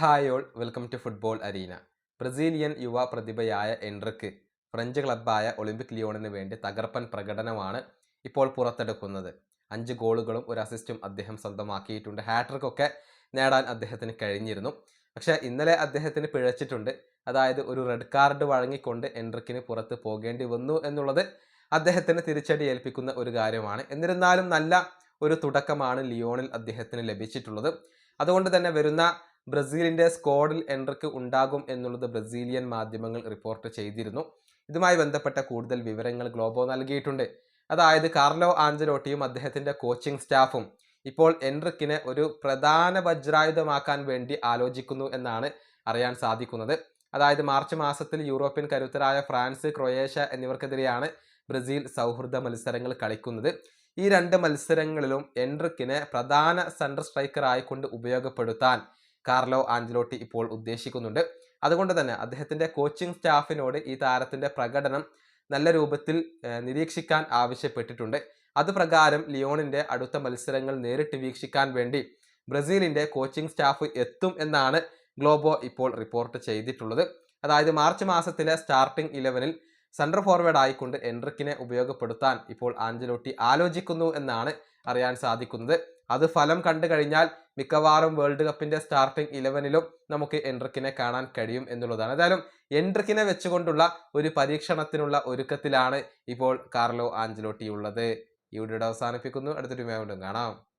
Hi all welcome to football arena. Brazilian യുവ പ്രതിഭയായ എൻട്രിക്ക് French ക്ലബ്ബായ ഒളിമ്പിക് ലിയോണിന് വേണ്ടി തകർപ്പൻ പ്രകടനമാണ് ഇപ്പോൾ പുറത്തെടുക്കുന്നത്. അഞ്ച് ഗോളുകളും ഒരു അസിസ്റ്റും അദ്ദേഹം സ്വന്തമാക്കിയിട്ടുണ്ട്. ഹാട്രിക്കൊക്കെ നേടാൻ അദ്ദേഹത്തിന് കഴിഞ്ഞിരുന്നു. പക്ഷേ ഇന്നലെ അദ്ദേഹത്തിന് പിഴച്ചിട്ടുണ്ട്. അതായത് ഒരു റെഡ് കാർഡ് വഴങ്ങിക്കൊണ്ട് എൻട്രിക്കിന് പുറത്ത് പോകേണ്ടി വന്നു എന്നുള്ളത് അദ്ദേഹത്തിന് തിരിച്ചടി ഏൽപ്പിക്കുന്ന ഒരു കാര്യമാണ്. എന്നിരുന്നാലും നല്ല ഒരു തുടക്കമാണ് ലിയോണിൽ അദ്ദേഹത്തിന് ലഭിച്ചിട്ടുള്ളത്. അതുകൊണ്ട് തന്നെ വരുന്ന ബ്രസീലിന്റെ സ്ക്വാഡിൽ എൻട്രിക്ക് ഉണ്ടാകും എന്നുള്ളത് ബ്രസീലിയൻ മാധ്യമങ്ങൾ റിപ്പോർട്ട് ചെയ്തിരുന്നു. ഇതുമായി ബന്ധപ്പെട്ട കൂടുതൽ വിവരങ്ങൾ ഗ്ലോബോ നൽകിയിട്ടുണ്ട്. അതായത് കാർലോ ആഞ്ചലോട്ടിയും അദ്ദേഹത്തിന്റെ കോച്ചിങ് സ്റ്റാഫും ഇപ്പോൾ എൻട്രിക്കിനെ ഒരു പ്രധാന വജ്രായുധമാക്കാൻ വേണ്ടി ആലോചിക്കുന്നു എന്നാണ് അറിയാൻ സാധിക്കുന്നത്. അതായത് മാർച്ച് മാസത്തിൽ യൂറോപ്യൻ കരുത്തരായ ഫ്രാൻസ് ക്രൊയേഷ്യ എന്നിവർക്കെതിരെയാണ് ബ്രസീൽ സൗഹൃദ മത്സരങ്ങൾ കളിക്കുന്നത്. ഈ രണ്ട് മത്സരങ്ങളിലും എൻട്രിക്കിനെ പ്രധാന സെൻട്രൽ സ്ട്രൈക്കറായിക്കൊണ്ട് ഉപയോഗപ്പെടുത്താൻ കാർലോ ആഞ്ചലോട്ടി ഇപ്പോൾ ഉദ്ദേശിക്കുന്നുണ്ട്. അതുകൊണ്ട് തന്നെ അദ്ദേഹത്തിന്റെ കോച്ചിങ് സ്റ്റാഫിനോട് ഈ താരത്തിന്റെ പ്രകടനം നല്ല രൂപത്തിൽ നിരീക്ഷിക്കാൻ ആവശ്യപ്പെട്ടിട്ടുണ്ട്. അതുപ്രകാരം ലിയോണിന്റെ അടുത്ത മത്സരങ്ങൾ നേരിട്ട് വീക്ഷിക്കാൻ വേണ്ടി ബ്രസീലിന്റെ കോച്ചിങ് സ്റ്റാഫ് എത്തും എന്നാണ് ഗ്ലോബോ ഇപ്പോൾ റിപ്പോർട്ട് ചെയ്തിട്ടുള്ളത്. അതായത് മാർച്ച് മാസത്തിലെ സ്റ്റാർട്ടിംഗ് ഇലവനിൽ സെൻട്രൽ ഫോർവേഡ് ആയിക്കൊണ്ട് എൻട്രിക്കിനെ ഉപയോഗപ്പെടുത്താൻ ഇപ്പോൾ ആഞ്ചലോട്ടി ആലോചിക്കുന്നു എന്നാണ് അറിയാൻ സാധിക്കുന്നത്. അത് ഫലം കണ്ടു കഴിഞ്ഞാൽ മിക്കവാറും വേൾഡ് കപ്പിന്റെ സ്റ്റാർട്ടിംഗ് ഇലവനിലും നമുക്ക് എൻട്രിക്കിനെ കാണാൻ കഴിയും എന്നുള്ളതാണ്. ഏതായാലും എൻട്രിക്കിനെ വെച്ചുകൊണ്ടുള്ള ഒരു പരീക്ഷണത്തിനുള്ള ഒരുക്കത്തിലാണ് ഇപ്പോൾ കാർലോ ആഞ്ചലോട്ടി ഉള്ളത്. ഈ വീഡിയോ അവസാനിപ്പിക്കുന്നു. അടുത്തൊരു വീണ്ടും കാണാം.